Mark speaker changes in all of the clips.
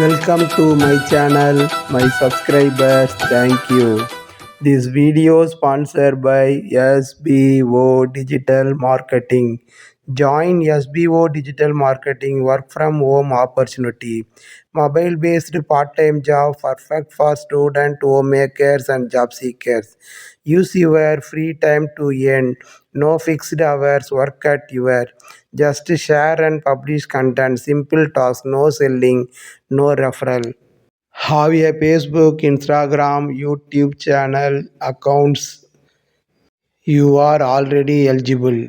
Speaker 1: Welcome to my channel, my subscribers. Thank you. This video sponsored by SBO Digital Marketing. Join SBO Digital Marketing work from home opportunity. Mobile based part time job perfect for student, homemakers, and job seekers. Use your free time to earn. No fixed hours, work at your. Just share and publish content. Simple task, no selling, no referral. Have a Facebook, Instagram, YouTube channel accounts. You are already eligible.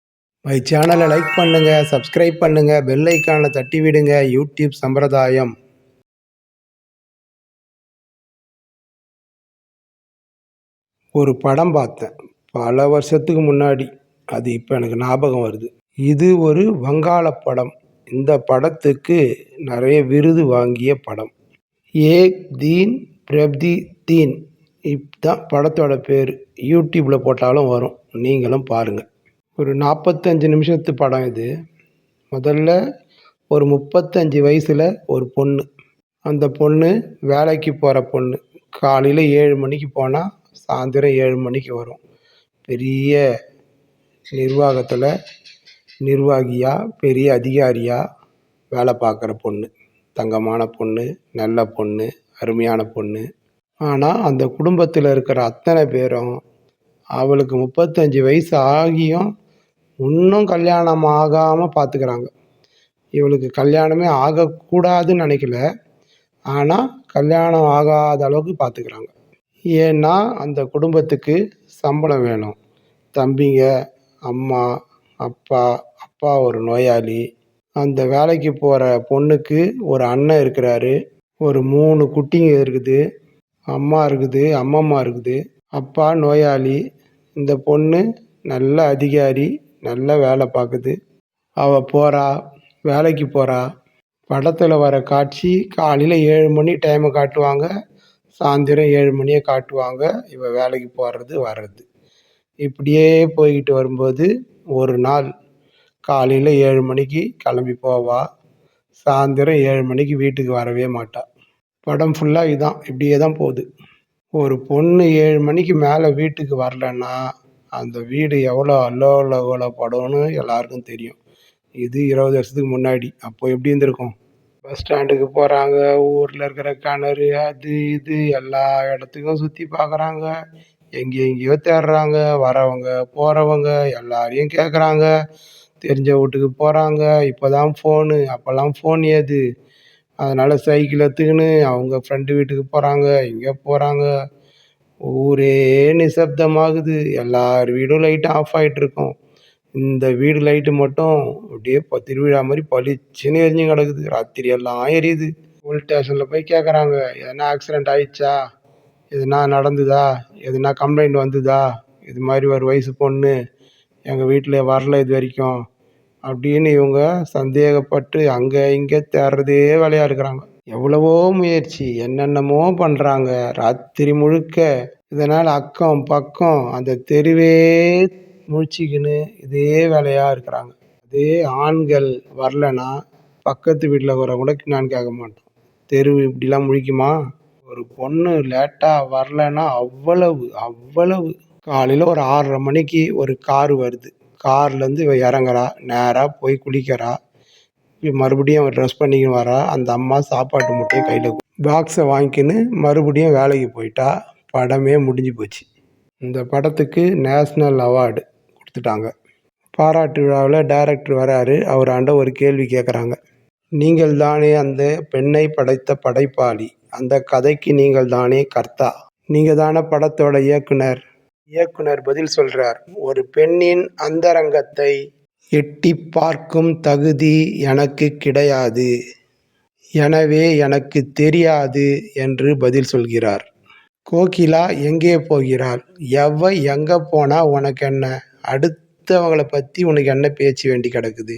Speaker 1: My சேனலை like பண்ணுங்கள் subscribe பண்ணுங்கள் bell ஐக்கானை தட்டி விடுங்க. YouTube சம்பிரதாயம். ஒரு படம் பார்த்தேன். பல வருஷத்துக்கு முன்னாடி. அது இப்போ எனக்கு ஞாபகம் வருது. இது ஒரு வங்காள படம். இந்த படத்துக்கு நிறைய விருது வாங்கிய படம். ஏக் தீன் பிரப்தி தீன். இப் தான் படத்தோட பேர். யூடியூப்பில் போட்டாலும் வரும். நீங்களும் பாருங்கள் ஒரு நாற்பத்தஞ்சு நிமிஷத்து படம் இது. முதல்ல ஒரு முப்பத்தஞ்சு வயசில் ஒரு பொண்ணு. அந்த பொண்ணு வேலைக்கு போகிற பொண்ணு. காலையில் ஏழு மணிக்கு போனால் சாயந்தரம் ஏழு மணிக்கு வரும். பெரிய நிர்வாகத்தில் நிர்வாகியாக பெரிய அதிகாரியாக வேலை பார்க்குற பொண்ணு. தங்கமான பொண்ணு நல்ல பொண்ணு அருமையான பொண்ணு. ஆனால் அந்த குடும்பத்தில் இருக்கிற அத்தனை பேரும் அவளுக்கு முப்பத்தஞ்சு வயசு ஆகியும் இன்னும் கல்யாணம் ஆகாமல் பார்த்துக்கிறாங்க இவளுக்கு கல்யாணமே ஆகக்கூடாதுன்னு நினைக்கல. ஆனால் கல்யாணம் ஆகாத அளவுக்கு பார்த்துக்கிறாங்க ஏன்னா அந்த குடும்பத்துக்கு சம்பளம் வேணும். தம்பிங்க அம்மா அப்பா அப்பா ஒரு நோயாளி. அந்த வேலைக்கு போகிற பொண்ணுக்கு ஒரு அண்ணன் இருக்கிறாரு. ஒரு மூணு குட்டிங்க இருக்குது. அம்மா இருக்குது அம்மம்மா இருக்குது. அப்பா நோயாளி. இந்த பொண்ணு நல்ல அதிகாரி. நல்ல வேலை பார்க்குது. அவள் போகிறா வேலைக்கு போகிறா படத்தில் வர காட்சி காலையில் ஏழு மணி டைமை காட்டுவாங்க. சாயந்தரம் ஏழு மணியை காட்டுவாங்க. இவள் வேலைக்கு போகிறது வர்றது. இப்படியே போய்கிட்டு வரும்போது ஒரு நாள் காலையில் ஏழு மணிக்கு கிளம்பி போவா. சாயந்தரம் ஏழு மணிக்கு வீட்டுக்கு வரவே மாட்டாள் படம் ஃபுல்லாக இதான். இப்படியே தான் போகுது. ஒரு பொண்ணு ஏழு மணிக்கு மேலே வீட்டுக்கு வரலன்னா அந்த வீடு எவ்வளோ அல்லோலகோலப்படும்னு எல்லாருக்கும் தெரியும். இது இருபது வருஷத்துக்கு முன்னாடி. அப்போ எப்படி இருந்திருக்கும்? பஸ் ஸ்டாண்டுக்கு போகிறாங்க ஊரில் இருக்கிற கிணறு அது இது எல்லா இடத்துக்கும் சுற்றி பார்க்குறாங்க எங்கே எங்கேயோ தேடுறாங்க வரவங்க போகிறவங்க எல்லாரையும் கேட்குறாங்க தெரிஞ்ச வீட்டுக்கு போகிறாங்க இப்போ தான் ஃபோனு அப்போல்லாம் ஃபோன் ஏது? அதனால் சைக்கிள் எடுத்துக்கின்னு அவங்க ஃப்ரெண்டு வீட்டுக்கு போகிறாங்க இங்கே போகிறாங்க ஊரே நிசப்தமாகுது. எல்லார் வீடும் லைட்டு ஆஃப் ஆகிட்ருக்கும் இந்த வீடு லைட்டு மட்டும் அப்படியே இப்போ திருவிழா மாதிரி பளிச்சுன்னு எரிஞ்சு கிடக்குது. ராத்திரி எல்லாம் எரியுது போலீஸ் ஸ்டேஷனில் போய் கேட்குறாங்க எதனா ஆக்சிடெண்ட் ஆயிடுச்சா? எதுனா நடந்துதா? எதுனா கம்ப்ளைண்ட் வந்துதா? இது மாதிரி ஒரு வயசு பொண்ணு எங்கள் வீட்டில் வரல இது வரைக்கும். அப்படின்னு இவங்க சந்தேகப்பட்டு அங்கே இங்கே தேடுறதே வேலையாக இருக்கிறாங்க. எவ்வளவோ முயற்சி என்னென்னமோ பண்ணுறாங்க ராத்திரி முழுக்க இதனால் அக்கம் பக்கம் அந்த தெருவே முழிச்சிக்கின்னு இதே வேலையாக இருக்கிறாங்க. அதே ஆண்கள் வரலன்னா பக்கத்து வீட்டில் வரவங்க கூட நான் கேட்க மாட்டோம். தெரு இப்படிலாம் முழிக்குமா? ஒரு பொண்ணு லேட்டாக வரலன்னா அவ்வளவு அவ்வளவு. காலையில் ஒரு ஆறரை மணிக்கு ஒரு கார் வருது. கார்லேருந்து இவ இறங்குறா. நேராக போய் குளிக்கிறா. மறுபடியும் அவன் ட்ரெஸ் பண்ணிக்கின்னு வரா. அந்த அம்மா சாப்பாட்டு முட்டையை கையில் பாக்ஸை வாங்கிக்கின்னு மறுபடியும் வேலைக்கு போயிட்டா. படமே முடிஞ்சு போச்சு. இந்த படத்துக்கு நேஷ்னல் அவார்டு கொடுத்துட்டாங்க. பாராட்டு விழாவில் டைரக்டர் வராரு. அவர் ஆண்ட ஒரு கேள்வி கேட்குறாங்க நீங்கள் தானே அந்த பெண்ணை படைத்த படைப்பாளி. அந்த கதைக்கு நீங்கள் தானே கர்த்தா. நீங்கள் தானே படத்தோட இயக்குனர். இயக்குனர் பதில் சொல்கிறார் ஒரு பெண்ணின் அந்தரங்கத்தை எட்டி பார்க்கும் தகுதி எனக்கு கிடையாது. எனவே எனக்கு தெரியாது என்று பதில் சொல்கிறார். கோகிலா எங்கே போகிறாள்? எவ எங்கே போனால் உனக்கு என்ன அடுத்தவங்கள பற்றி உனக்கு என்ன பேச்சு வேண்டி கிடக்குது?